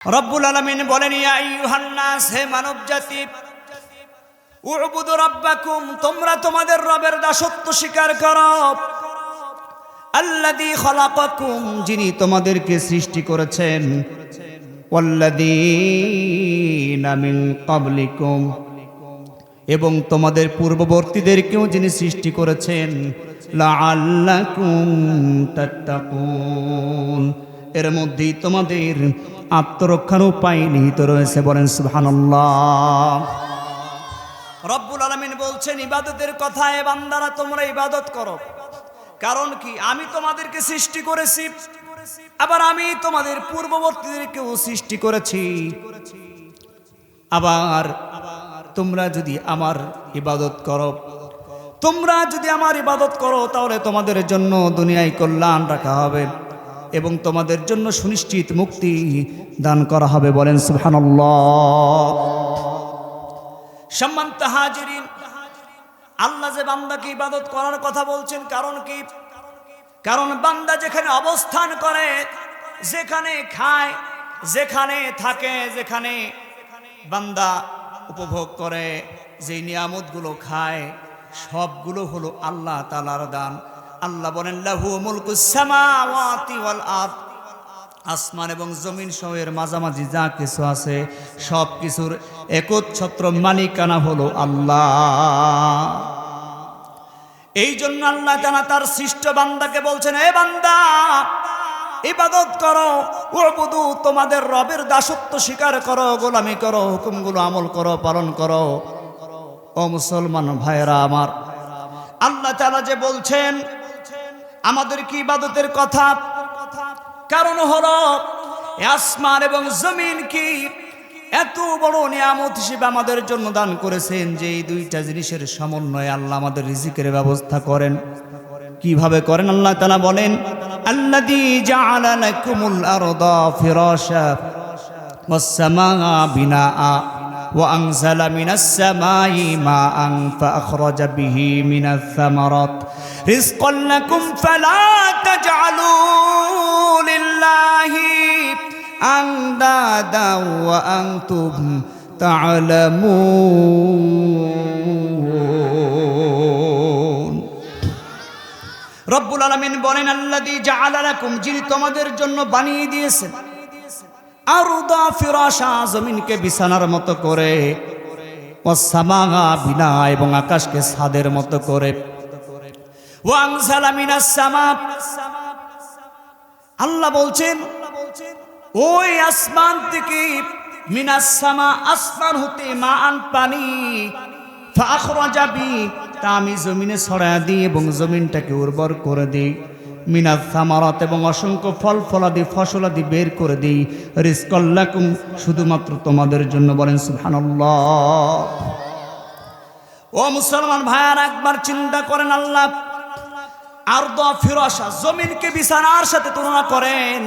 রব্বুল আলমিন বলেন মানব জাতি তোমরা তোমাদের রবের দাসত্ব স্বীকার করো। আল্লাযী খলাকাকুম, যিনি তোমাদেরকে সৃষ্টি করেছেন। মিন ক্বাবলিকুম, এবং তোমাদের পূর্ববর্তীদেরকেও যিনি সৃষ্টি করেছেন। লাআল্লাকুম তাত্তাকুন। এর মধ্যেই তোমাদের আত্মরক্ষার উপায় নিহিত রয়েছে। বলেন, সুবহানাল্লাহ। রব্বুল আলামিন বলছেন, ইবাদতের কথা এ বান্দারা, তোমরা ইবাদত করো। কারণ কি? আমি তোমাদেরকে সৃষ্টি করেছি, আবার আমি তোমাদের পূর্ববর্তীদেরকেও সৃষ্টি করেছি। আবার তোমরা যদি আমার ইবাদত করো, তোমরা যদি আমার ইবাদত করো, তাহলে তোমাদের জন্য দুনিয়ায় কল্যাণ রাখা হবে। এবং তোমাদের জন্য সুনিশ্চিত মুক্তি দান করা হবে, বলেন সুবহানাল্লাহ। সম্মানিত হাজিরিন, আল্লাহ যে বান্দাকে ইবাদত করার কথা বলছেন, কারণ কি? কারণ বান্দা যেখানে অবস্থান করে, যেখানে খায়, যেখানে থাকে, যেখানে বান্দা উপভোগ করে যে নিয়ামতগুলো খায়, সবগুলো হলো আল্লাহ তালার দান। আল্লাহ বলেন, লাহু মুলকুস সামাওয়াতি ওয়াল আরদ। আসমান এবং জমিন সহের মাঝামাঝি যা কিছু আছে সব কিছুর একচ্ছত্র মালিকানা হলো আল্লাহ। এই জন্য আল্লাহ জানা তার সৃষ্ট বান্দাকে বলছেন, এ বান্দা, ইবাদত করো ওবুদু তোমাদের রবের দাসত্ব স্বীকার করো, গোলামি করো, হুকুমগুলো আমল করো, পালন করো। ও মুসলমান ভাইয়েরা আমার, আল্লাহ তাআলা যে বলছেন আমাদের কি ইবাদতের কথা? কারণ হলো আসমান এবং জমিন কি এত বড় নিয়ামত হিসেবে আমাদের জন্য দান করেছেন যে এই দুইটা জিনিসের সমন্বয়ে আল্লাহ আমাদের রিজিকের ব্যবস্থা করেন। কীভাবে করেন আল্লাহ তাআলা বলেন, আল্লাযী জাআলা লাকুমুল আরদা ফিরাশা ওয়াস সামাআ বিনাআ। وأنزل من السماء ماء فأخرج به من الثمرات رزقا لكم فلا تجعلوا لله أندادا وأنتم تعلمون রব্বুল আলমিন বলেন আল্লাদি জাআলালাকুম যিনি তোমাদের জন্য বানিয়ে দিয়েছেন আরুদা ফিরাশা, জমিনকে বিছানার মতো করে বিনা এবং আকাশকে মতো করে। আল্লাহ বলছেন, ওই আসমান থেকে মিনাস সামা, আসমান হতে মা আন পানি তা আমি জমিনে ছড়া দিই এবং জমিনটাকে উর্বর করে দিই। মিনাত সামারাত এবং অসংখ্য ফল ফলাদি ফসলাদি বের করে দিই। রিস্কল্লাকুম শুধুমাত্র তোমাদের জন্য বলেন সুবহানাল্লাহ। ও মুসলমান ভাইয়ার, একবার চিন্তা করেন আল্লাহ আর ফিরসা জমিনকে বিছানার সাথে তুলনা করেন।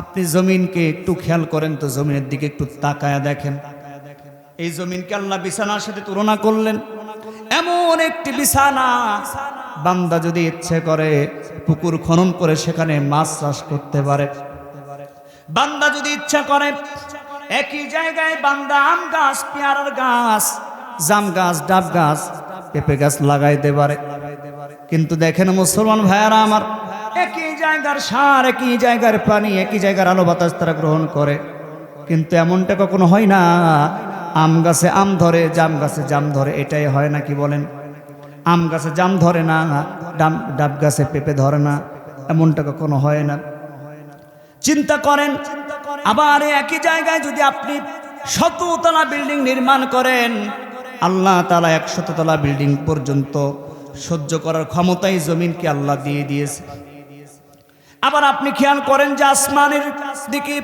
আপনি জমিনকে একটু খেয়াল করেন তো, জমিনের দিকে একটু তাকায়া দেখেন। এই জমিনকে আল্লাহ বিছানার সাথে তুলনা করলেন। এমন একটি বিছানা বান্দা যদি ইচ্ছে করে পুকুর খনন করে সেখানে মাছ চাষ করতে পারে। বান্দা যদি ইচ্ছা করে, একই জায়গায় বান্দা আম গাছ, পেয়ারার গাছ, জাম গাছ, ডাব গাছ, পেঁপে গাছ লাগাইতে পারে। কিন্তু দেখেন মুসলমান ভাইয়ারা আমার, একই জায়গার সার, একই জায়গার পানি, একই জায়গার আলো বাতাস তারা গ্রহণ করে। কিন্তু এমনটা কখনো হয় না, আম গাছে আম ধরে, জাম গাছে জাম ধরে, এটাই হয় না, কি বলেন? আম গাছে জাম ধরে না ডাব ডাব গাছে পেঁপে ধরে না, এমনটা কখনো হয় না। চিন্তা করেন, আবার একই জায়গায় যদি আপনি শততলা বিল্ডিং নির্মাণ করেন, আল্লাহ তালা একশততলা বিল্ডিং পর্যন্ত সহ্য করার ক্ষমতাই জমিনকে আল্লাহ দিয়ে দিয়েছে। আবার আপনি খেয়াল করেন যে আসমানের দিকে,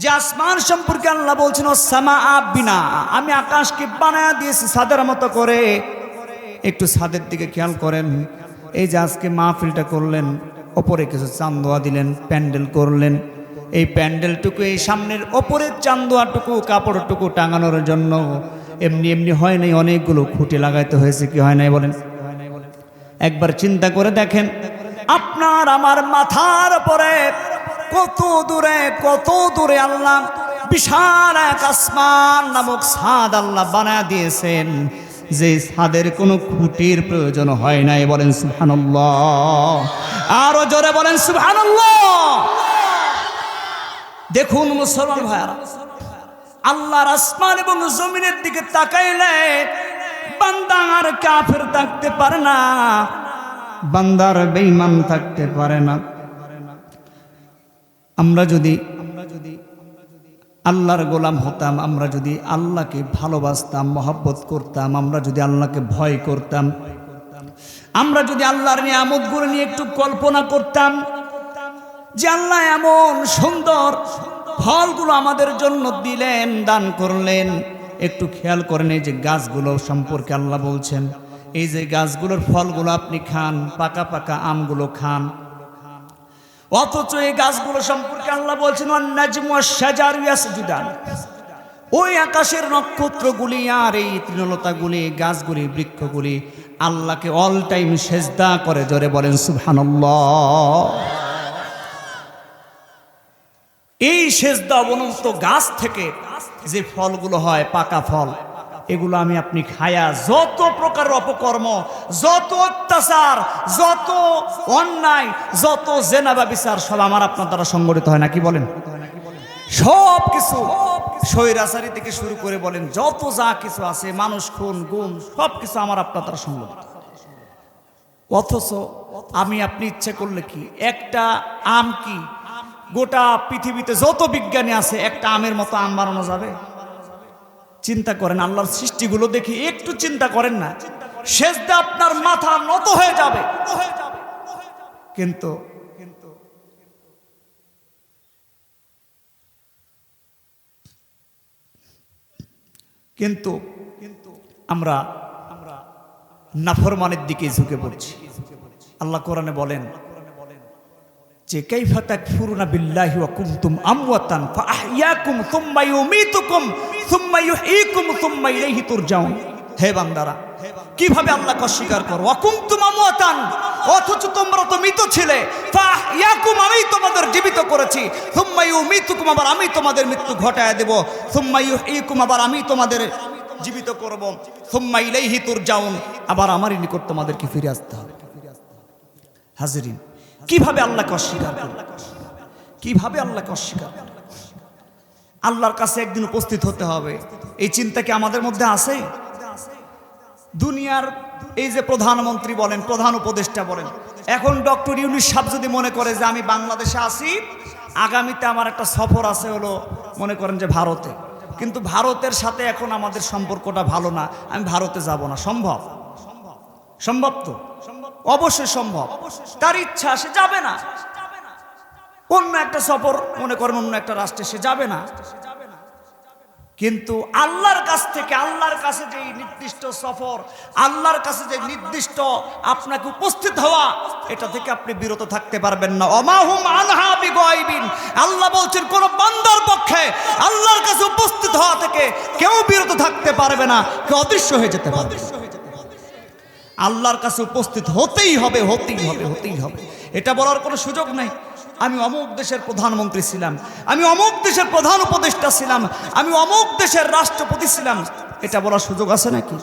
যে আসমান সম্পর্কে আল্লাহ বলছেন ও সামা বিনা আমি আকাশকে বানায় দিয়েছি সাদের মতো করে। একটু ছাদের দিকে খেয়াল করেন। এই যে আজকে মাহফিলটা করলেন, ওপরে কিছু চান্দোয়া দিলেন, প্যান্ডেল করলেন। এই প্যান্ডেলটুকু, এই সামনের ওপরের চান্দোয়াটুকু কাপড়টুকু টাঙানোর জন্য এমনি এমনি হয় নাই, অনেকগুলো খুঁটি লাগাইতে হয়েছে, কি হয় নাই বলেন? একবার চিন্তা করে দেখেন, আপনার আমার মাথার পরে কত দূরে কত দূরে আল্লাহ বিশাল এক আসমান নামক সাদ আল্লাহ বানায় দিয়েছেন। যে ছাদের কোনো খুঁটির প্রয়োজন হয় নাই, বলেন সুবহানাল্লাহ। আরও জোরে বলেন সুবহানাল্লাহ। দেখুন মুসলমান ভাইয়ারা, আল্লাহর আসমান এবং জমিনের দিকে তাকাইলে বান্দা আর কাফের থাকতে পারে না, বান্দার বেঈমান থাকতে পারে না। আমরা যদি আল্লাহর গোলাম হতাম, আমরা যদি আল্লাহকে ভালোবাসতাম, মহব্বত করতাম, আমরা যদি আল্লাহকে ভয় করতাম, আমরা যদি আল্লাহর নিয়ে নিয়ামতগুলো নিয়ে একটু কল্পনা করতাম যে আল্লাহ এমন সুন্দর ফলগুলো আমাদের জন্য দিলেন, দান করলেন। একটু খেয়াল করেন এই যে গাছগুলো সম্পর্কে আল্লাহ বলছেন, এই যে গাছগুলোর ফলগুলো আপনি খান, পাকা পাকা আমগুলো খান অথচ এই গাছগুলো সম্পর্কে আল্লাহ বলছেন ওই আকাশের নক্ষত্রগুলি আর এই তৃণলতাগুলি, গাছগুলি, বৃক্ষগুলি আল্লাহকে অল টাইম সেজদা করে, জোরে বলেন, সুবহানাল্লাহ। এই সেজদা অবনত গাছ থেকে যে ফলগুলো হয়, পাকা ফল এগুলো আমি আপনি খায়া যত প্রকার অপকর্ম, যত অত্যাচার, যত অন্যায়, যত জেনাবা বিচার, সব আমার আপনার দ্বারা সংগঠিত হয় না, কি বলেন? সব কিছু স্বৈরাচারী থেকে শুরু করে বলেন, যত যা কিছু আছে, মানুষ, খুন, গুম, সব কিছু আমার আপনার দ্বারা সংগঠিত। অথচ আমি আপনি ইচ্ছে করলে কি, একটা আম কি, গোটা পৃথিবীতে যত বিজ্ঞানী আছে, একটা আমের মতো আম বানানো যাবে? চিন্তা করেন, আল্লাহর সৃষ্টিগুলো দেখে একটু চিন্তা করেন না। শেষদা আপনার মাথা নত হয়ে যাবে। কিন্তু কিন্তু কিন্তু আমরা আমরা নাফরমানের দিকে ঝুঁকে পড়ছি। আল্লাহ কোরআনে বলেন, যে কাইফা তাকফুরুনা বিল্লাহি ওয়া কুনতুম আমওয়াতান ফাআহইয়াকুম সুম্মা ইউমীতুকুম হে বান্দারা, কীভাবে আল্লাহকে অস্বীকার করো? ওয়া কুনতুম আমওয়াতান, অথচ তোমরা তো মৃত ছিলে। আমি তোমাদের জীবিত করেছি। সুম্মা ইউমীতুকুম, আবার আমি তোমাদের মৃত্যু ঘটায় দেব। সুম্মা ইউহয়ীকুম আবার আমি তোমাদের জীবিত করব। সুম্মা ইলাইহি তুরজাউন, আবার আমারই নিকট তোমাদেরকে ফিরে আসতে হবে। হাজিরিন, কীভাবে আল্লাহকে অস্বীকার করবে কীভাবে আল্লাহকে অস্বীকার করবে? আল্লাহর কাছে একদিন উপস্থিত হতে হবে। এই চিন্তা কি আমাদের মধ্যে আছে? দুনিয়ার এই যে প্রধানমন্ত্রী বলেন, প্রধান উপদেষ্টা বলেন, এখন ডক্টর ইউনিস সাহেব যদি মনে করে যে আমি বাংলাদেশে আসি আগামীতে আমার একটা সফর আছে হলো মনে করেন যে ভারতে। কিন্তু ভারতের সাথে এখন আমাদের সম্পর্কটা ভালো না, আমি ভারতে যাব না সম্ভব সম্ভব? সম্ভব তো? অবশ্যই সম্ভব। তার ইচ্ছা, সে যাবে না। অন্য একটা সফর, মনে করেন অন্য একটা রাষ্ট্রে সে যাবে না। কিন্তু আল্লাহর কাছ থেকে, আল্লাহর কাছে যে নির্দিষ্ট সফর, আল্লাহর কাছে যে নির্দিষ্ট আপনাকে উপস্থিত হওয়া, এটা থেকে আপনি বিরত থাকতে পারবেন না। অমাহুম আল্লাহ বলছেন, কোন বান্দার পক্ষে আল্লাহর কাছে উপস্থিত হওয়া থেকে কেউ বিরত থাকতে পারবে না, কেউ অদৃশ্য হয়ে যেতে পারবে। আল্লাহর কাছে উপস্থিত হতেই হবে হতেই হবে হতেই হবে। এটা বলার কোনো সুযোগ নাই। আমি অমুক দেশের প্রধানমন্ত্রী ছিলাম, আমি অমুক দেশের প্রধান উপদেষ্টা ছিলাম, আমি অমুক দেশের রাষ্ট্রপতি ছিলাম। এটা বলার সুযোগ আছে নাকি?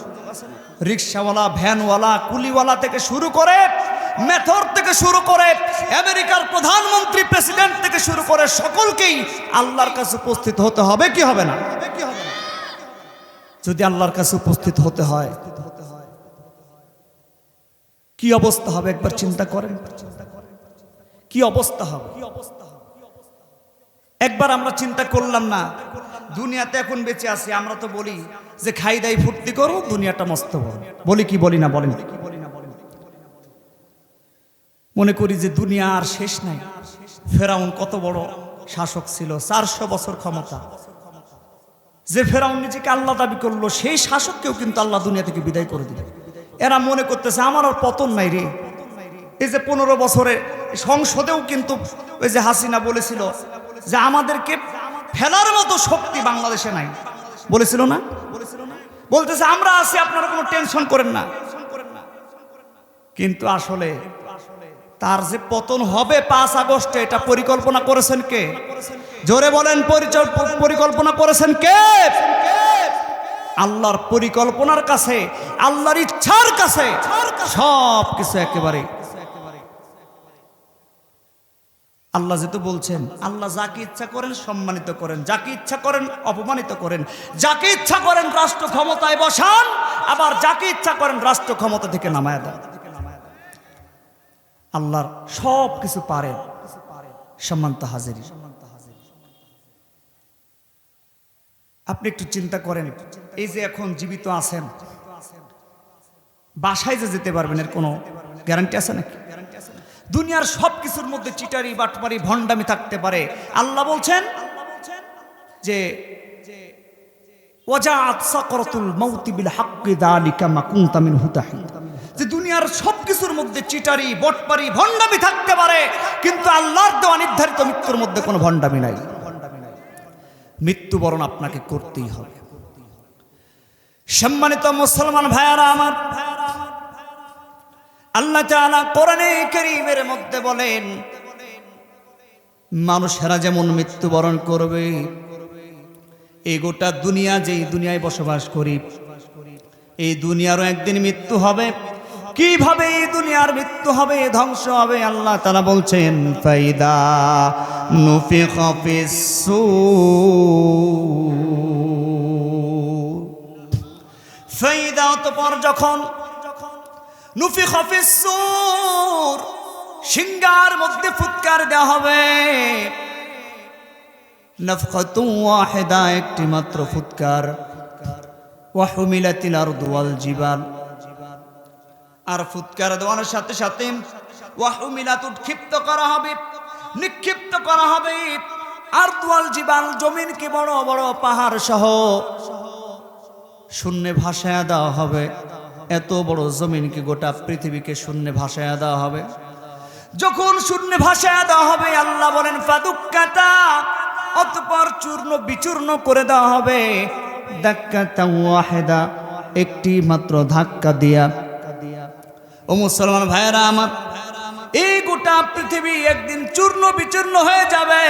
রিক্সাওয়ালা, ভ্যানওয়ালা, কুলিওয়ালা থেকে শুরু করে, মেথর থেকে শুরু করে, আমেরিকার প্রধানমন্ত্রী, প্রেসিডেন্ট থেকে শুরু করে সকলকেই আল্লাহর কাছে উপস্থিত হতে হবে, কি হবে না? যদি আল্লাহর কাছে উপস্থিত হতে হয়, কি অবস্থা হবে একবার চিন্তা করেন? কি অবস্থা হবে? একবার আমরা চিন্তা করলাম না, দুনিয়াতে এখন বেঁচে আছি, আমরা তো বলি যে খাই দাই ফুর্তি করো, দুনিয়াটা মস্ত বড় বলি কি বলি না বলেন? মনে করি যে দুনিয়া আর শেষ নাই। ফেরাউন কত বড় শাসক ছিল, চারশো বছর ক্ষমতা। যে ফেরাউন নিজেকে আল্লাহ দাবি করল, সেই শাসককেও কিন্তু আল্লাহ দুনিয়া থেকে বিদায় করে দিল। এরা মনে করতেছে, আমার আর পতন নাই রে। এই যে পনেরো বছরে সংসদেও কিন্তু ওই যে হাসিনা বলেছিল যে আমাদেরকে ফেলার মতো শক্তি বাংলাদেশে নাই। বলেছিল না? বলতেছে, আমরা আছি, আপনারা কোনো টেনশন করেন না। কিন্তু আসলে তার যে পতন হবে পাঁচ আগস্টে, এটা পরিকল্পনা করেছেন কে? জোরে বলেন পরিকল্পনা করেছেন কে? আল্লাহর পরিকল্পনার কাছে, আল্লাহর ইচ্ছার কাছে সব কিছু একেবারে আল্লাহ যেহেতু বলছেন, আল্লাহ যাকে ইচ্ছা করেন সম্মানিত করেন, যাকে ইচ্ছা করেন অপমানিত করেন, যাকে ইচ্ছা করেন রাষ্ট্র ক্ষমতায় বসান, আবার যাকে ইচ্ছা করেন রাষ্ট্র ক্ষমতা থেকে নামায় দেন। আল্লাহর সব কিছু পারেন, সম্মান্ত হাজির। আপনি একটু চিন্তা করেন, এই যে এখন জীবিত আছেন, বাসায় যে যেতে পারবেন, এর কোনো গ্যারান্টি আছে নাকি? দুনিয়ার সব কিছুর মধ্যে চিটারি বাটপারি ভণ্ডামি থাকতে পারে। আল্লাহ বলছেন যে যে দুনিয়ার সব কিছুর মধ্যে চিটারি বটপারি ভণ্ডামি থাকতে পারে, কিন্তু আল্লাহর দেওয়া নির্ধারিত মৃত্যুর মধ্যে কোনো ভণ্ডামি নাই। মৃত্যুবরণ আপনাকে করতেই হবে। সম্মানিত মুসলমান ভাইয়ারা আমার আল্লাহ তাআলা কোরআনে কারীমের মধ্যে বলেন, মানুষেরা যেমন মৃত্যুবরণ করবে, এই গোটা দুনিয়া যেই দুনিয়ায় বসবাস করি, এই দুনিয়ারও একদিন মৃত্যু হবে। কীভাবে এই দুনিয়ার মৃত্যু হবে, ধ্বংস হবে, আল্লাহ তারা বলছেন, ফাইদা নুফিখা ফিস-সূর ফাইদা অতপর যখন নুফি খফিসুর সিঙ্গার মধ্যে ফুৎকার দেওয়া হবে। নফকাতু ওয়াহিদা, একটি মাত্র ফুৎকার। ওয়াহুমিলাতিল আরদু ওয়াল জিবাল। আর ফুৎকার দেওয়ার সাথে সাথে ওয়াহুমিলাত উৎক্ষিপ্ত করা হবে। নিক্ষিপ্ত করা হবে। আর দুয়াল জিবাল, জমিন কি বড় বড় পাহাড় সহ। শূন্যে ভাসায়া দেওয়া হবে। এত বড় জমিনকে গোটা পৃথিবীকে শূন্যে ভাসায়া দেওয়া হবে। যখন শূন্যে ভাসায়া দেওয়া হবে, আল্লাহ বলেন, ফাদুক্কাতা, অতপর চূর্ণ বিচূর্ণ করে দেওয়া হবে। ওয়াহেদা, একটি মাত্র ধাক্কা দিয়া। ও মুসলমান ভাইয়েরা আমার, এই গোটা পৃথিবী একদিন চূর্ণ বিচূর্ণ হয়ে যাবে,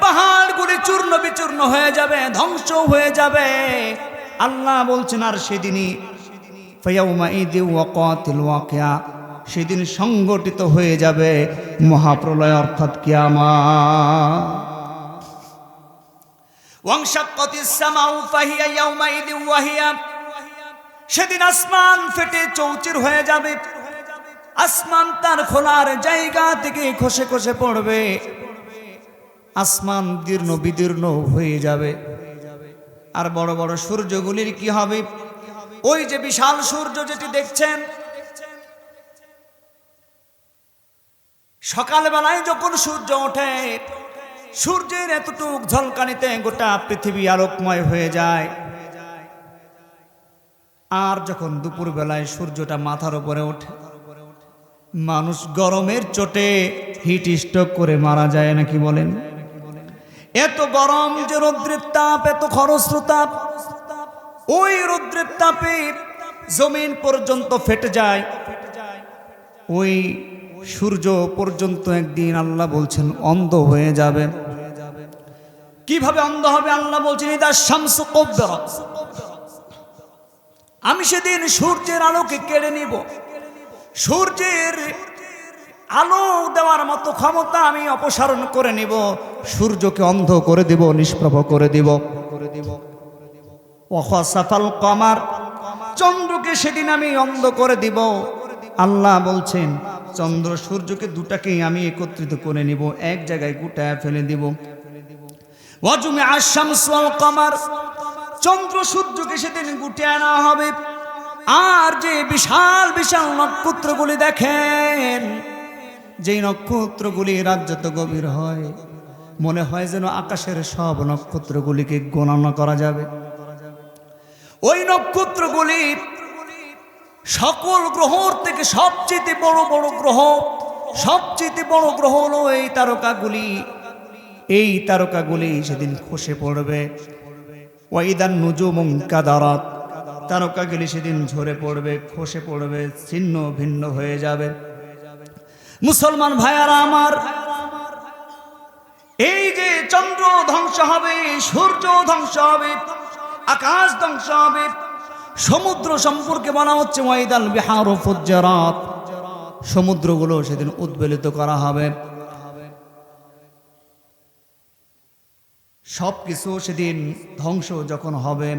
পাহাড়গুলি চূর্ণ বিচূর্ণ হয়ে যাবে ধ্বংস হয়ে যাবে। আল্লাহ বলছেন, আর সেদিনই ফায়াউমা ঈদি ওয়াকাতিল ওয়াকিয়া। সেদিন সংগঠিত হয়ে যাবে মহাপ্রলয় অর্থাৎ কিয়ামা সেদিন আসমান ফেটে চৌচির হয়ে যাবে। আসমান তার খোলার জায়গা থেকে খসে খসে পড়বে। আসমান দীর্ণ বিদীর্ণ হয়ে যাবে। আর বড় বড় সূর্যগুলির কি হবে? ওই যে বিশাল সূর্য যেটি দেখছেন, সকালবেলায় যখন সূর্য ওঠে, সূর্যের এতটুক ঝলকানিতে গোটা পৃথিবী আলোকময় হয়ে যায়। আর যখন দুপুর বেলায় সূর্যটা মাথার উপরে ওঠে, মানুষ গরমের চোটে হিট স্ট্রোক করে মারা যায় নাকি বলেন? এত গরম যে রৌদ্রের তাপ, এত খরস্র তাপ ওই রৌদ্রের তাপে জমিন পর্যন্ত ফেটে যায়। ওই সূর্য পর্যন্ত একদিন আল্লাহ বলছেন, অন্ধ হয়ে যাবে। কীভাবে অন্ধ হবে আল্লাহ বলছেন, ইদা শামসু কব্বরা আমি সেদিন সূর্যের আলোকে কেড়ে নিব। সূর্যের আলো দেওয়ার মতো ক্ষমতা আমি অপসারণ করে নিব। সূর্যকে অন্ধ করে দিব, নিষ্প্রভ করে দিব করে দিব। কমার। চন্দ্রকে সেদিন আমি অন্ধ করে দিব। আল্লাহ বলছেন, চন্দ্র সূর্যকে দুটাকেই আমি একত্রিত করে নিব, এক জায়গায় গুটায় ফেলে দিব। ওয়াজুমে আশামস ওয়াল কমার। চন্দ্র সূর্যকে সেদিন গুটে আনা হবে। আর যে বিশাল বিশাল নক্ষত্রগুলি দেখেন, যেই নক্ষত্রগুলি রাজ্যত গভীর হয়, মনে হয় যেন আকাশের সব নক্ষত্রগুলিকে গণনা করা যাবে। ওই নক্ষত্রগুলি সকল গ্রহর থেকে সবচেয়ে বড় বড় গ্রহ। সবচেয়ে বড় গ্রহ হলো এই তারকাগুলি। এই তারকাগুলি সেদিন খসে পড়বে। ওয়াইদান নুজুমুম কাদারাত। তারকাগুলি সেদিন ঝরে পড়বে, খসে পড়বে, ছিন্ন ভিন্ন হয়ে যাবে। মুসলমান ভাইয়ারা আমার, এই যে চন্দ্র ধ্বংস হবে, সূর্য ধ্বংস হবে আকাশ ধ্বংস হবে। সমুদ্র সম্পর্কে বলা হচ্ছে ওয়াইদাল বিহার ফুজ্জারাত। সমুদ্রগুলো সেদিন উদ্বেলিত করা হবে। সব কিছু সেদিন ধ্বংস যখন হবে,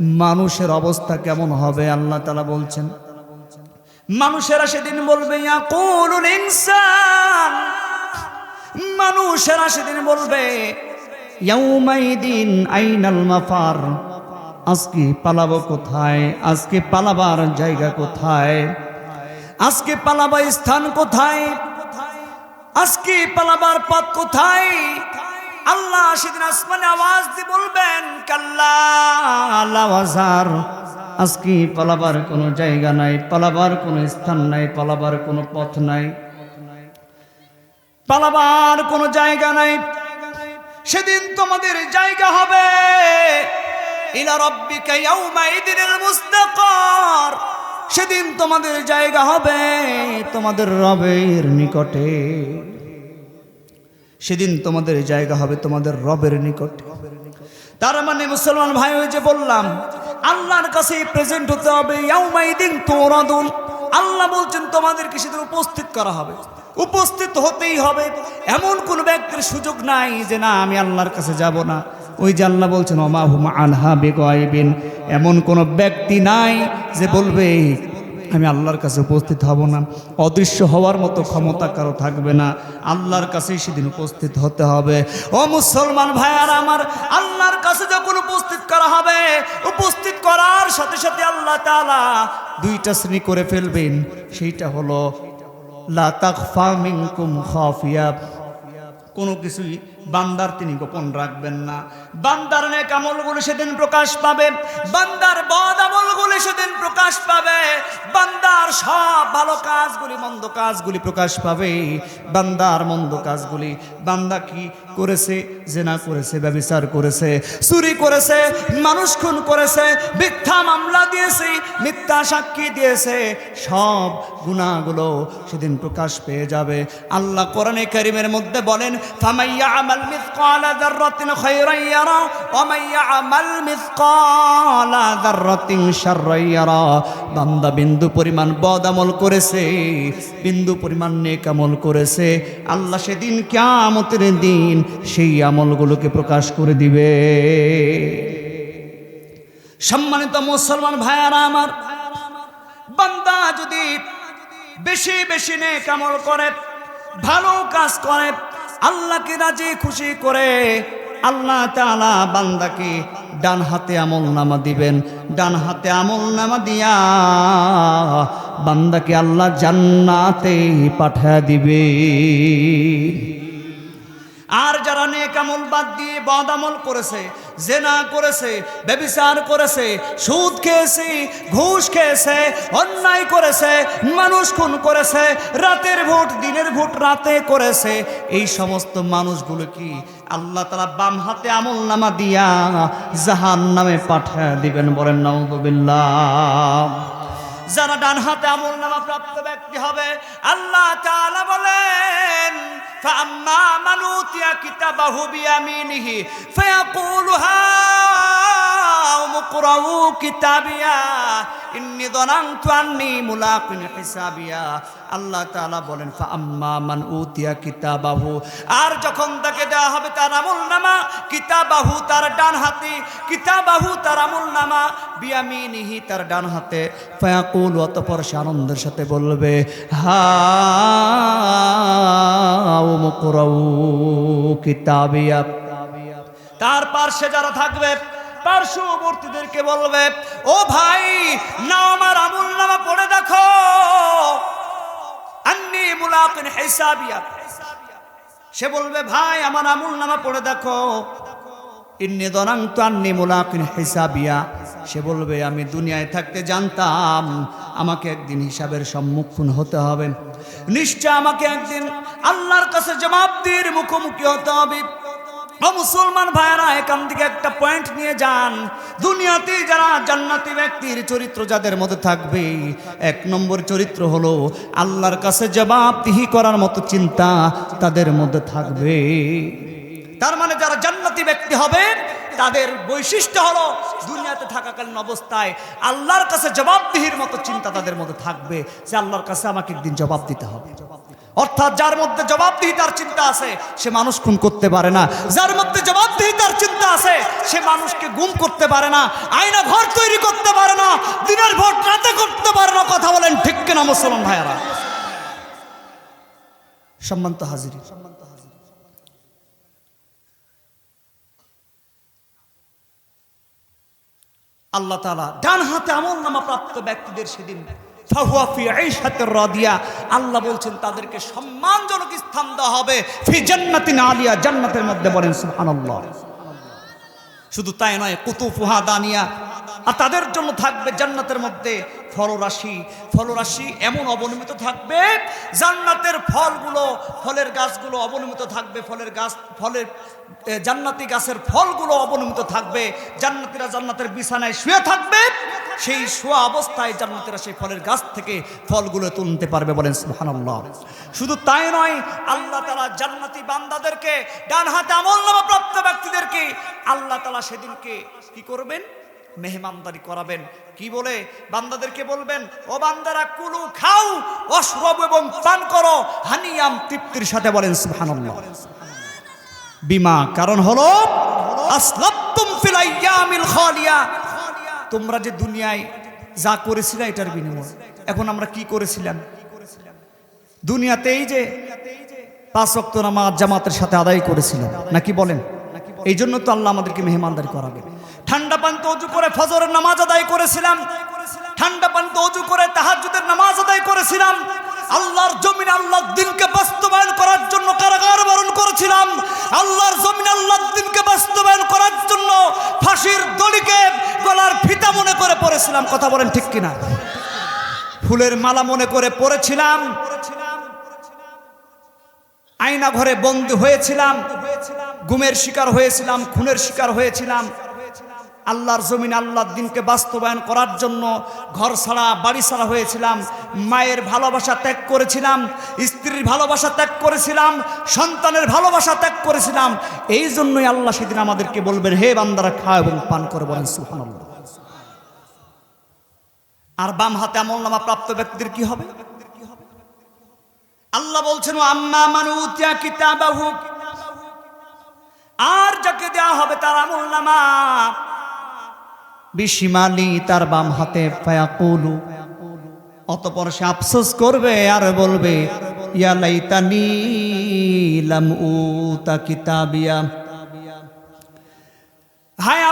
মানুষের অবস্থা কেমন হবে আল্লাহ তালা বলছেন। মানুষেরা সেদিন বলবে ইনসান। মানুষেরা সেদিন বলবে, ইয়াউমাইদিন আইনাল মাফার। আজকে পালাবো কোথায়? আজকে পালাবার জায়গা কোথায়? আজকে পালাবার স্থান কোথায়? আজকে পালাবার পথ কোথায়? আল্লাহ সেদিন আসমানে আওয়াজ দিয়ে বলবেন, কাল্লা আল্লাহ আজকে পালাবার কোনো জায়গা নাই, পালাবার কোনো স্থান নাই, পালাবার কোনো পথ নাই। পালাবার কোনো জায়গা নাই। সেদিন তোমাদের জায়গা হবে। সেদিন তোমাদের জায়গা হবে তোমাদের রবের নিকটে। সেদিন তোমাদের জায়গা হবে তোমাদের রবের নিকটে। তার মানে মুসলমান ভাই, ওই যে বললাম, আল্লাহর কাছে প্রেজেন্ট হতে হবে ইয়াউমাইদিন তুরাদুন। আল্লাহ বলছেন, তোমাদেরকে সেদিন উপস্থিত করা হবে। উপস্থিত হতেই হবে। এমন কোন ব্যক্তির সুযোগ নাই যে, না, আমি আল্লাহর কাছে যাব না। ওই যে আল্লাহ বলছেন অমাহুমা আনহা বেগাইবিন এমন কোন ব্যক্তি নাই যে বলবে, আমি আল্লাহর কাছে উপস্থিত হব না। অদৃশ্য হওয়ার মতো ক্ষমতা কারও থাকবে না। আল্লাহর কাছেই সেদিন উপস্থিত হতে হবে। ও মুসলমান ভাইয়ার আমার, আল্লাহর কাছে যখন উপস্থিত করা হবে, উপস্থিত করার সাথে সাথে আল্লাহ তালা দুইটা শ্রেণি করে ফেলবেন। সেইটা হলো, লা তাখফা মিনকুম খাফিয়া। কোনো কিছুই বান্দার তিনি গোপন রাখবেন না। বান্দার নেক আমলগুলো সেদিন প্রকাশ পাবে। বান্দার বদ আমলগুলি সেদিন প্রকাশ পাবে। বান্দার সব ভালো কাজগুলি, মন্দ কাজগুলি প্রকাশ পাবে। বান্দার মন্দ কাজগুলি, বান্দা কি করেছে? জেনা করেছে, ব্যবিচার করেছে, চুরি করেছে, মানুষ খুন করেছে, মিথ্যা মামলা দিয়েছে, মিথ্যা সাক্ষী দিয়েছে, সব গুণাগুলো সেদিন প্রকাশ পেয়ে যাবে। আল্লাহ কোরআনে কারিমের মধ্যে বলেন, ফামাইয়া মিসকালা যাররাতিন খায়রান ইয়ারা ওয়া মাইয়া আমাল মিসকালা যাররাতিন শাররান ইয়ারা বান্দা বিন্দু পরিমাণ আমল করেছে, বিন্দু পরিমাণ করেছে। আল্লাহ সেদিন কিয়ামতের দিন সেই আমলগুলোকে প্রকাশ করে দিবে। সম্মানিত মুসলমান ভাইয়ারা আমার, বান্দা যদি বেশি বেশি নেক করে, ভালো কাজ করে আল্লাহকে রাজি, খুশি করে আল্লাহ তালা বান্দাকে ডান হাতে আমল নামা দিবেন। ডান হাতে আমল নামা দিয়া বান্দাকে আল্লাহ জান্নাতে পাঠা দিবে। আর যারা নেক আমল বাদ দিয়ে বদ আমল করেছে, জেনা করেছে, ব্যবিচার করেছে, সুদ খেয়েছে, ঘুষ খেয়েছে, অন্যায় করেছে, মানুষ খুন করেছে, রাতের ভোট, দিনের ভোট, রাতে করেছে, এই সমস্ত মানুষগুলো কি আল্লাহ তালা বাম হাতে আমল নামা দিয়া জাহান নামে পাঠায় দিবেন বলেন নওদুবিল্লাহ যারা ডান হাতে আমল নামা প্রাপ্ত ব্যক্তি হবে, আল্লাহ তাআলা বলেন ফাম্মা মান উতিয়া কিতাবাহু বিয়ামিনিহি ফায়াকুলু মুকরাউ কিতাবিয়া, ইন্নী দনান্তু আন্নী মুলাকিন হিসাবিয়া। আল্লাহ তাআলা বলেন মান উতিয়া কিতাবাহু। আর যখন তাকে দেওয়া হবে তার আমল নামা কিতাবাহু তার ডান হাতে, কিতাবাহু তার আমল নামা বিয়ামিনিহি তার ডান হাতে। ফায়াকুল, অতপর সে আনন্দের সাথে বলবে মুকরাউ কিতাবিয়া। তার পার্শ্বে যারা থাকবে পার্শ্ববর্তীদেরকে বলবে, ও ভাই না আমার আমুল নামা পড়ে দেখো। আন্নি সে বলবে, ভাই, আমার আমুল নামা পড়ে দেখো। ইন্নি দনান্ত আন্নি মুলাকিন হিসাবিয়া। সে বলবে, আমি দুনিয়ায় থাকতে জানতাম, আমাকে একদিন হিসাবের সম্মুখীন হতে হবে। নিশ্চয় আমাকে একদিন আল্লাহর কাছে জবাবদির মুখোমুখি হতে হবে। মুসলমান ভাইরা এখান থেকে একটা পয়েন্ট নিয়ে যান। দুনিয়াতে যারা জান্নাতি ব্যক্তির চরিত্র যাদের মধ্যে থাকবে, এক নম্বর চরিত্র হলো আল্লাহর কাছে জবাবদিহি করার মতো চিন্তা তাদের মধ্যে থাকবে। তার মানে যারা জান্নাতি ব্যক্তি হবে, তাদের বৈশিষ্ট্য হলো দুনিয়াতে থাকাকালীন অবস্থায় আল্লাহর কাছে জবাবদিহির মতো চিন্তা তাদের মধ্যে থাকবে যে আল্লাহর কাছে আমাকে একদিন জবাব দিতে হবে। অর্থাৎ যার মধ্যে জবাবদিহিতার চিন্তা আছে, সে মানুষ খুন করতে পারে না। যার মধ্যে জবাবদিহিতার চিন্তা আছে, সে মানুষকে গুম করতে পারে না আয়না ঘর তৈরি করতে পারে না, দিনের ভোট রাতে করতে পারে না, কথা বলেন ঠিক কিনা মুসলমান ভাইয়ারা? সম্মান্ত হাজিরি। হাজিরি আল্লাহ তালা ডান হাতে আমল নামা প্রাপ্ত ব্যক্তিদের সেদিন ফাহুয়া ফি আইশাতির রাদিয়া। আল্লাহ বলছেন, তাদেরকে সম্মানজনক স্থান দেওয়া হবে। ফি জান্নাতিন আলিয়া, জান্নাতের মধ্যে বলেন সুবহানাল্লাহ। শুধু তাই নয়, কুতুফুহা দানিয়া আর তাদের জন্য থাকবে জান্নাতের মধ্যে ফলরাশি। ফলরাশি এমন অবনমিত থাকবে, জান্নাতের ফলগুলো, ফলের গাছগুলো অবনমিত থাকবে, ফলের গাছ, ফলের জান্নাতি গাছের ফলগুলো অবনমিত থাকবে। জান্নাতিরা জান্নাতের বিছানায় শুয়ে থাকবে, সেই শোয়া অবস্থায় জান্নাতিরা সেই ফলের গাছ থেকে ফলগুলো তুলতে পারবে বলেন সুবহানাল্লাহ। শুধু তাই নয়, আল্লাহ তালা জান্নাতি বান্দাদেরকে ডান হাতে আমল ব্যক্তিদেরকে আল্লাহ তালা সেদিনকে কি করবেন? মেহমানদারি করাবেন। কি বলে? বান্দাদেরকে বলবেন, ও বান্দারা, কুলু খাও, অশ্রব এবং পান করো। হানিয়াম তৃপ্তির সাথে বলেন, সুবহানাল্লাহ। বিমা, কারণ হলো আসলাতুম ফিল আইয়ামিল খালিয়া। তোমরা যে দুনিয়ায় যা করেছিলে এটার বিনিময়। এখন আমরা কি করেছিলাম? দুনিয়াতেই যে পাঁচ ওয়াক্ত নামাজ জামাতের সাথে আদায় করেছিলাম। নাকি বলেন? এই জন্য তো আল্লাহ আমাদেরকে মেহমানদারি করাবে ঠান্ডা পানিতে অজু করে ফজরের নামাজ আদায় করেছিলাম। ঠান্ডা পানিতে অজু করে তাহাজ্জুদের নামাজ আদায় করেছিলাম। আল্লাহর জমিন আল্লাহর দিনকে বাস্তবায়ন করার জন্য কারাগার বরণ করেছিলাম। আল্লাহর জমিন আল্লাহর দিনকে বাস্তবায়ন করার জন্য ফাঁসির দড়িকে গলার ফিতা মনে করে পড়েছিলাম কথা বলেন ঠিক কিনা? ফুলের মালা মনে করে পড়েছিলাম আয়না ঘরে বন্দী হয়েছিলাম। গুমের শিকার হয়েছিলাম, খুনের শিকার হয়েছিলাম। আল্লাহর জমিন আল্লাহর দিনকে বাস্তবায়ন করার জন্য ঘর ছাড়া, বাড়ি ছাড়া হয়েছিলাম। মায়ের ভালোবাসা ত্যাগ করেছিলাম, স্ত্রীর ভালোবাসা ত্যাগ করেছিলাম, সন্তানের ভালোবাসা ত্যাগ করেছিলাম। এই জন্যই আল্লাহ সেদিন আমাদেরকে বলবেন, হে বান্দারা, খাও এবং পান করে বলেন, সুবহানাল্লাহ। আর বাম হাতে আমল নামা প্রাপ্ত ব্যক্তিদের কি হবে? আল্লাহ বলছেন আম্মা মানুতিয়া কিতাবাহু। আর যাকে দেওয়া হবে তার আমল নামা। বিশিমালি তার বাম হাতে ফায়াকুলু। অতপর সে আফসোস করবে আর বলবে হায়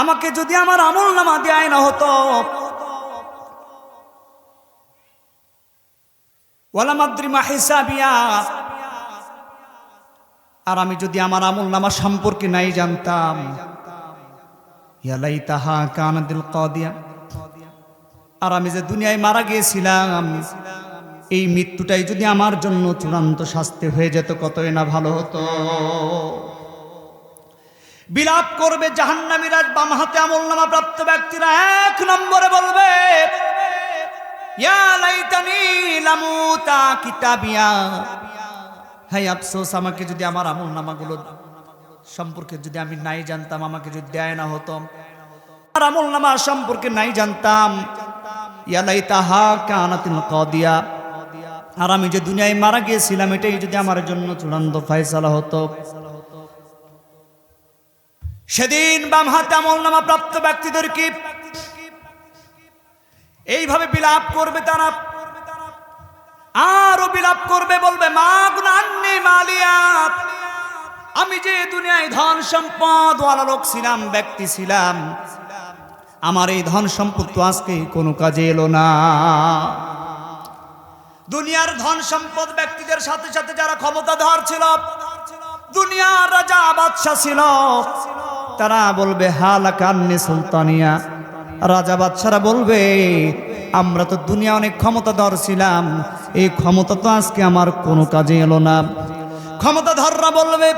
আমাকে যদি আমার আমল নামা দেয় না হতো। ওয়ালামাদ্রিমা হিসাবিয়া। আর আমি যদি আমার আমল নামা সম্পর্কে নাই জানতাম ইয়ালাই তাহা কানাদিল কদিয়া। আর আমি যে দুনিয়ায় মারা গিয়েছিলাম, এই মৃত্যুটাই যদি আমার জন্য চূড়ান্ত শাস্তি হয়ে যেত, কতই না ভালো হতো। বিলাপ করবে জাহান্নামীরা বাম হাতে আমল নামা প্রাপ্ত ব্যক্তিরা এক নম্বরে বলবে হাই আফসোস, আমাকে যদি আমার আমল নামাগুলো সম্পর্কে যদি আমি নাই জানতাম, আমাকে যদি দেয় না হতো। আর আমল নামা সম্পর্কে নাই জানতাম। আর আমি যে দুনিয়ায় মারা গিয়েছিলাম, এটাই যদি আমার জন্য চূড়ান্ত ফায়সালা হতো। সেদিন বাম হাতে আমল নামা প্রাপ্ত ব্যক্তিদের কি এইভাবে বিলাপ করবে তারা? আরও বিলাপ করবে, বলবে, মা গুনান্নি মালিয়াত। আমি যে দুনিয়ায় ধন সম্পদ ওয়ালা লোক ছিলাম, ব্যক্তি ছিলাম, আমার এই ধন সম্পদ তো আজকে কোনো কাজে এলো না। দুনিয়ার ধন সম্পদ ব্যক্তিদের সাথে সাথে যারা ক্ষমতাধর ছিল, দুনিয়ার রাজা বাদশাহ ছিল, তারা বলবে, হালাকান্নি সুলতানিয়া। রাজা বাদশারা বলবে, আমরা তো দুনিয়া অনেক ক্ষমতাধর ছিলাম, এই ক্ষমতা তো আজকে আমার কোনো কাজে এলো না। ক্ষমতাধররা বলবে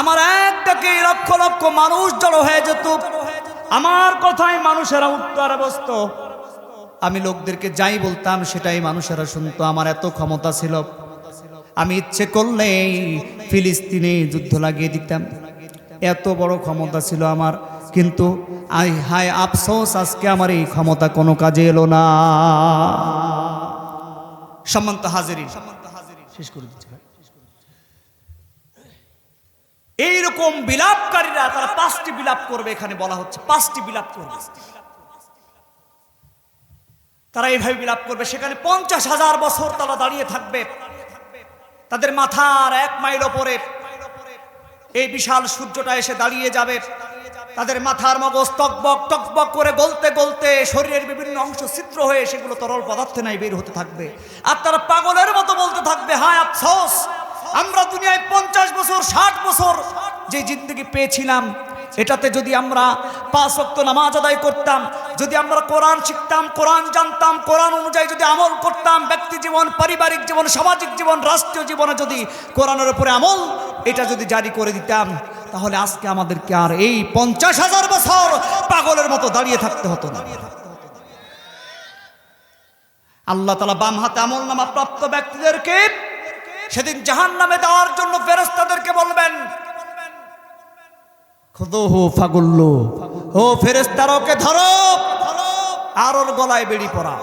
আমার একটাকে লক্ষ লক্ষ মানুষ জড়ো হয়ে যেত? আমার কথায় মানুষেরা উত্তর বসত। আমি লোকদেরকে যাই বলতাম সেটাই মানুষেরা শুনতো। আমার এত ক্ষমতা ছিল। আমি ইচ্ছে করলেই ফিলিস্তিনে যুদ্ধ লাগিয়ে দিতাম। এত বড় ক্ষমতা ছিল আমার। কিন্তু আই হায় আফসোস আজকে আমার এই ক্ষমতা কোনো কাজে এলো না। সম্মান্ত হাজির শেষ করে দিচ্ছি ভাই। এইরকম বিলাপকারীরা তারা পাঁচটি বিলাপ করবে এখানে বলা হচ্ছে, পাঁচটি বিলাপ করবে। তারা এইভাবে বিলাপ করবে, সেখানে পঞ্চাশ হাজার বছর তারা দাঁড়িয়ে থাকবে। তাদের মাথার এক মাইল ওপরে এই বিশাল সূর্যটা এসে দাঁড়িয়ে যাবে। তাদের মাথার মগজ টকবক টকবক করে গলতে গলতে শরীরের বিভিন্ন অংশ ছিদ্র হয়ে সেগুলো তরল পদার্থে নাই বের হতে থাকবে। আর তারা পাগলের মতো বলতে থাকবে, হায় আফসোস! আমরা দুনিয়ায় পঞ্চাশ বছর, ষাট বছর যে জিন্দগি পেয়েছিলাম, এটাতে যদি আমরা পাঁচ ওয়াক্ত নামাজ আদায় করতাম, যদি আমরা কোরআন শিখতাম, কোরআন জানতাম, কোরআন অনুযায়ী যদি আমল করতাম, ব্যক্তি জীবন, পারিবারিক জীবন, সামাজিক জীবন, রাষ্ট্রীয় জীবনে যদি কোরআনের উপরে আমল, এটা যদি জারি করে দিতাম, তাহলে আজকে আমাদেরকে আর এই পঞ্চাশ হাজার বছর পাগলের মতো দাঁড়িয়ে থাকতে হতো না। আল্লাহ তালা বাম হাতে আমল নামা প্রাপ্ত ব্যক্তিদেরকে সেদিন জাহান নামে দেওয়ার জন্য ফেরেস্তাদেরকে বলবেন পড়া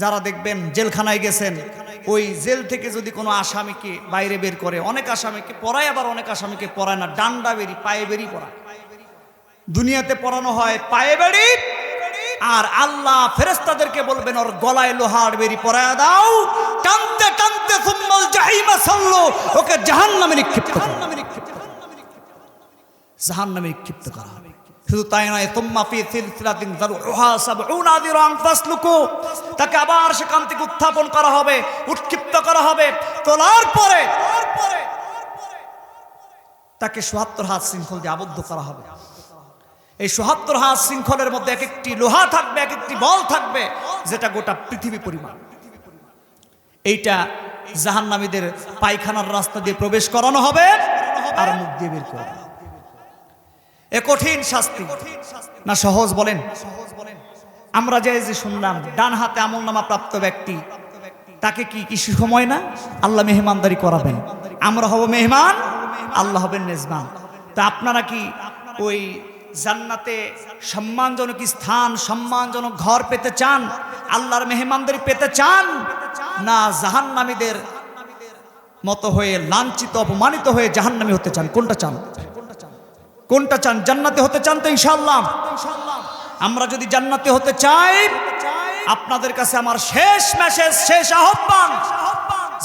যারা দেখবেন জেলখানায় গেছেন, ওই জেল থেকে যদি কোনো আসামিকে বাইরে বের করে, অনেক আসামিকে পড়ায় আবার অনেক আসামিকে পড়ায় না, ডান্ডা বেরি পায়ে বেরি পড়ায় দুনিয়াতে পড়ানো হয় পায়ে বেড়ি, আর আল্লাহ ফেরেস্তাদেরকে বলবেন, ওর গলায় লোহার বেরি পড়ায় দাও, টানতে টানতে ওকে জাহান্নামে নিক্ষিপ্ত করো। জাহান্নামে নিক্ষিপ্ত করা। হবে শুধু তাই নয় ফাসলুকু, তাকে আবার সেখান থেকে উত্থাপন করা হবে, উৎক্ষিপ্ত করা হবে, তোলার পরে তাকে সোহাত্তর হাত শৃঙ্খল দিয়ে আবদ্ধ করা হবে। এই সোহাত্তর হাত শৃঙ্খলের মধ্যে এক একটি লোহা থাকবে এক একটি বল থাকবে, যেটা গোটা পৃথিবী পরিমাণ। এইটা জাহান্নামীদের পায়খানার রাস্তা দিয়ে প্রবেশ করানো হবে আর মুখ দিয়ে বের করে এ কঠিন শাস্তি। না, সহজ বলেন। আমরা যে যে শুনলাম, ডান হাতে আমল নামা প্রাপ্ত ব্যক্তি, তাকে কি কিছু সময় না? আল্লাহ মেহমানদারি করাবেন। আমরা হব মেহমান, আল্লাহ হবেন মেজবান। তা আপনারা কি ওই জান্নাতে সম্মানজনক স্থান, সম্মানজনক ঘর পেতে চান, আল্লাহর মেহমানদারি পেতে চান, না জাহান্নামীদের মতো হয়ে লাঞ্ছিত, অপমানিত হয়ে জাহান্নামী হতে চান? কোনটা চান? কোনটা চান? জান্নাতে হতে চান তো ইনশাল্লাহ আমরা যদি জান্নাতে হতে চাই, আপনাদের কাছে আমার শেষ মেসেজ শেষ আহ্বান।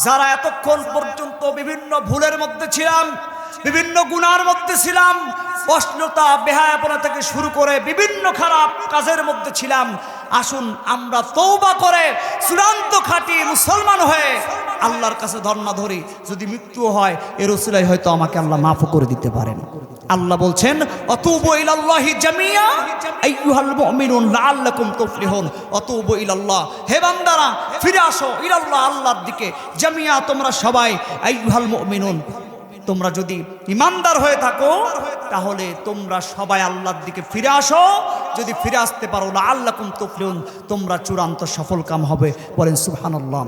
যারা এতক্ষণ পর্যন্ত বিভিন্ন ভুলের মধ্যে ছিলাম বিভিন্ন গুনার মধ্যে ছিলাম অশ্লীলতা বেহায়াপনা থেকে শুরু করে বিভিন্ন খারাপ কাজের মধ্যে ছিলাম। আসুন আমরা তৌবা করে চূড়ান্ত খাঁটি মুসলমান হয়ে আল্লাহর কাছে ধর্ণা ধরি। যদি মৃত্যু হয় এর ওসিলাই হয়তো আমাকে আল্লাহ মাফও করে দিতে পারেন। আল্লাহ বলছেন, অতুবু ইলাল্লাহি জামিয়া, আইয়ুহাল মুমিনুন লাআল্লাকুম তুফলিহুন। অতুবু ইলাল্লাহ, হে বান্দারা, ফিরে আসো ইলাল্লাহ, আল্লাহর দিকে। জামিয়া তোমরা সবাই, আইয়ুহাল মুমিনুন। তোমরা যদি ইমানদার হয়ে থাকো, তাহলে তোমরা সবাই আল্লাহর দিকে ফিরে আসো। যদি ফিরে আসতে পারো না আল্লাহ কুম তোমরা চূড়ান্ত সফল কাম হবে। বলেন সুবহানাল্লাহ।